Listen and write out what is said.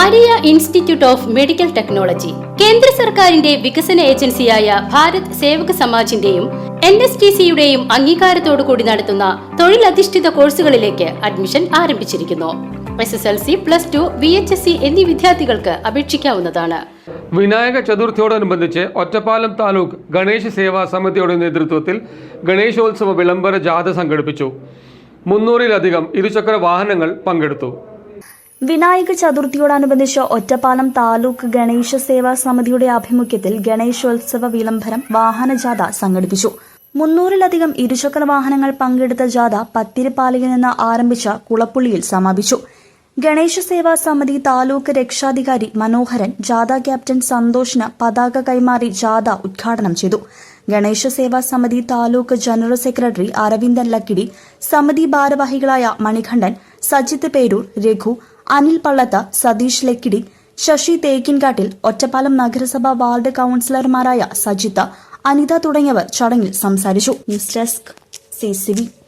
Maria institute of medical technology കേന്ദ്ര സർക്കാരിന്റെ വികസന ഏജൻസിയായ ഭാരത് സേവക സമാജിന്റെയും എൻ എസ് ടി സിയുടെയും അംഗീകാരത്തോടു കൂടി നടത്തുന്ന തൊഴിലധിഷ്ഠിത കോഴ്സുകളിലേക്ക് അഡ്മിഷൻ ആരംഭിച്ചിരിക്കുന്നു. S S L C plus two V H S C എന്നീ വിദ്യാർത്ഥികൾക്ക് അപേക്ഷിക്കാവുന്നതാണ്. വിനായക ചതുർത്ഥിയോടനുബന്ധിച്ച് ഒറ്റപ്പാലം താലൂക്ക് ഗണേശ് സേവാ സമിതിയുടെ നേതൃത്വത്തിൽ ഗണേശോത്സവ വിളംബര ജാഥ സംഘടിപ്പിച്ചു. മുന്നൂറിലധികം ഇരുചക്ര വാഹനങ്ങൾ പങ്കെടുത്തു. വിനായക ചതുർത്ഥിയോടനുബന്ധിച്ച് ഒറ്റപ്പാലം താലൂക്ക് ഗണേശ സേവാ സമിതിയുടെ ആഭിമുഖ്യത്തിൽ ഗണേശോത്സവ വിളംബരം വാഹനജാഥ സംഘടിപ്പിച്ചു. മുന്നൂറിലധികം ഇരുചക്ര വാഹനങ്ങൾ പങ്കെടുത്ത ജാഥ പത്തിരിപ്പാലയിൽ നിന്ന് ആരംഭിച്ച കുളപ്പുള്ളിയിൽ സമാപിച്ചു. ഗണേശ സേവാ സമിതി താലൂക്ക് രക്ഷാധികാരി മനോഹരൻ ജാഥ ക്യാപ്റ്റൻ സന്തോഷിന് പതാക കൈമാറി ജാഥ ഉദ്ഘാടനം ചെയ്തു. ഗണേശ സേവാ സമിതി താലൂക്ക് ജനറൽ സെക്രട്ടറി അരവിന്ദൻ ലക്കിടി സമിതി ഭാരവാഹികളായ മണികണ്ഠൻ സജിത്ത് പേരൂർ രഘു അനിൽ പള്ളത്ത് സതീഷ് ലക്കിടി ശശി തേക്കിൻകാട്ടിൽ ഒറ്റപ്പാലം നഗരസഭ വാർഡ് കൌൺസിലർമാരായ സജിത അനിത തുടങ്ങിയവർ ചടങ്ങിൽ സംസാരിച്ചു. News desk C